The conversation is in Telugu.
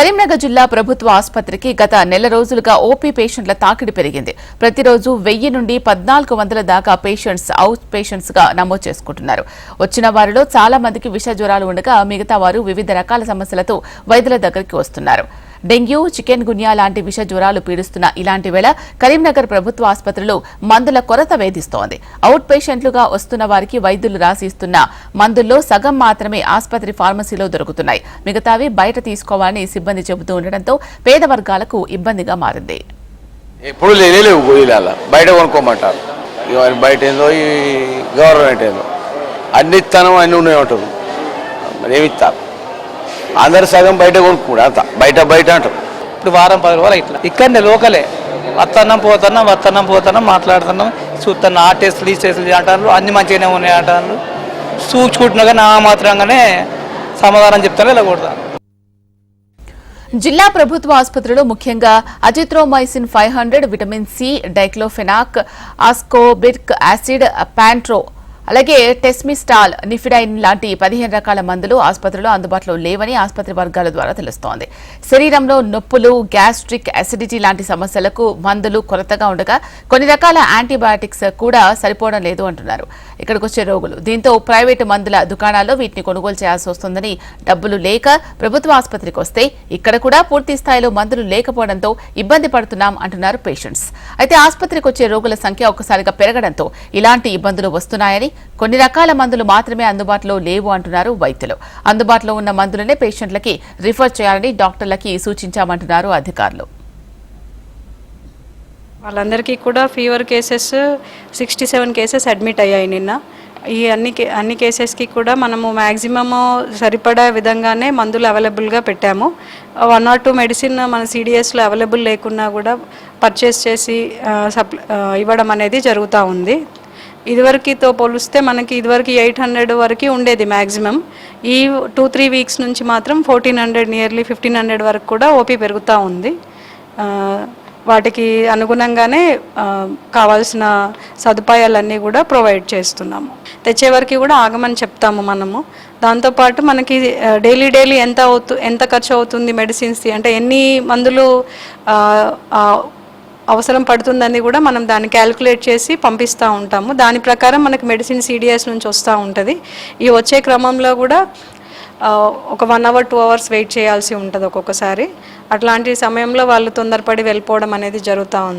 కరీంనగర్ జిల్లా ప్రభుత్వ ఆసుపత్రికి గత నెల రోజులుగా ఓపీ పేషెంట్ల తాకిడి పెరిగింది. ప్రతిరోజు వెయ్యి నుండి పద్నాలుగు వందల దాకా పేషెంట్స్ అవుట్ పేషెంట్స్గా నమోదు చేసుకుంటున్నారు. వచ్చిన వారిలో చాలా మందికి విష జ్వరాలు ఉండగా మిగతా వారు వివిధ రకాల సమస్యలతో వైద్యుల దగ్గరికి వస్తున్నారు. డెంగ్యూ చికెన్ గున్యా లాంటి విష జ్వరాలు పీడిస్తున్న ఇలాంటి వేళ కరీంనగర్ ప్రభుత్వ ఆసుపత్రిలో మందుల కొరత వేధిస్తోంది. అవుట్ పేషెంట్లుగా వస్తున్న వారికి వైద్యులు రాసిస్తున్న మందుల్లో సగం మాత్రమే ఆసుపత్రి ఫార్మసీలో దొరుకుతున్నాయి. మిగతావి బయట తీసుకోవాలని సిబ్బంది చెబుతూ ఉండడంతో పేద వర్గాలకు ఇబ్బందిగా మారింది. ఎప్పుడు లేవు గోళీలు బయట కొనుక్కోమంటారు. బయట ఏందో ఈ గవర్నమెంట్ ఏందో అన్ని ఇస్తాను అన్ని ఉన్నాయి ఉంటుంది మరి ఏమి ఇస్తారు? అందరు సగం బయట కొనుక్కోడు అంత బయట బయట అంటారు. ఇప్పుడు వారం పది రోజులు ఇట్లా ఇక్కడనే లోకలే. వస్తున్నాం పోతున్నాం వస్తున్నాం పోతున్నాం మాట్లాడుతున్నాం. చూస్తున్నాం ఆ టెస్టులు ఈ టెస్టులు అంటారు. అన్ని మంచిగానే ఉన్నాయి అంటారు. చూచుకుంటున్నా కానీ ఆ మాత్రంగానే సమాధానం చెప్తాను ఇలా కొడతాను జిల్లా ప్రభుత్వ ఆసుపత్రిలో ముఖ్యంగా azithromycin five hundred vitamin C diclofenac ascorbic acid పాంట్రో అలాగే టెస్మిస్టాల్ నిఫిడైన్ లాంటి పదిహేను రకాల మందులు ఆసుపత్రిలో అందుబాటులో లేవని ఆసుపత్రి వర్గాల ద్వారా తెలుస్తోంది. శరీరంలో నొప్పులు గ్యాస్ట్రిక్ అసిడిటీ లాంటి సమస్యలకు మందులు కొరతగా ఉండగా కొన్ని రకాల యాంటీబయాటిక్స్ కూడా సరిపోవడం లేదు అంటున్నారు. ఇక్కడికి వచ్చే రోగులు. దీంతో ప్రైవేటు మందుల దుకాణాల్లో వీటిని కొనుగోలు చేయాల్సి వస్తుందని డబ్బులు లేక ప్రభుత్వ ఆసుపత్రికి వస్తే ఇక్కడ కూడా పూర్తి స్థాయిలో మందులు లేకపోవడంతో ఇబ్బంది పడుతున్నాం అంటున్నారు పేషెంట్స్. అయితే ఆసుపత్రికి వచ్చే రోగుల సంఖ్య ఒక్కసారిగా పెరగడంతో ఇలాంటి ఇబ్బందులు వస్తున్నాయని కొన్ని రకాల మందులు మాత్రమే అందుబాటులో లేవు అంటున్నారు వైద్యులు. అందుబాటులో ఉన్న మందులనే పేషెంట్లకి రిఫర్ చేయాలని డాక్టర్లకి సూచించామంటున్నారు అధికారులు. వాళ్ళందరికీ కూడా fever cases sixty seven cases admit అయ్యాయి నిన్న. ఈ అన్ని కే- అన్ని కేసెస్కి కూడా మనము మ్యాక్సిమము సరిపడా విధంగానే మందులు అవైలబుల్గా పెట్టాము. వన్ ఆర్ టూ మెడిసిన్ మన సిడిఎస్లో అవైలబుల్ లేకున్నా కూడా పర్చేస్ చేసి సప్లై ఇవ్వడం అనేది జరుగుతూ ఉంది. ఇదివరకుతో పోలిస్తే మనకి ఇదివరకు ఎయిట్ హండ్రెడ్ వరకు ఉండేది మ్యాక్సిమం ఈ టూ త్రీ వీక్స్ నుంచి మాత్రం fourteen hundred nearly fifteen hundred వరకు కూడా ఓపీ పెరుగుతూ ఉంది. వాటికి అనుగుణంగానే కావాల్సిన సదుపాయాలన్నీ కూడా ప్రొవైడ్ చేస్తున్నాము. తెచ్చే వరకు కూడా ఆగమని చెప్తాము మనము. దాంతోపాటు మనకి డైలీ డైలీ ఎంత అవుతు ఎంత ఖర్చు అవుతుంది మెడిసిన్స్ది? అంటే ఎన్ని మందులు అవసరం పడుతుందని కూడా మనం దాన్ని క్యాలిక్యులేట్ చేసి పంపిస్తూ ఉంటాము. దాని ప్రకారం మనకు మెడిసిన్ సిడిఎస్ నుంచి వస్తూ ఉంటుంది. ఈ వచ్చే క్రమంలో కూడా ఒక one hour two hours wait చేయాల్సి ఉంటుంది ఒక్కొక్కసారి. అట్లాంటి సమయంలో వాళ్ళు తొందరపడి వెళ్ళిపోవడం అనేది జరుగుతూ ఉంది.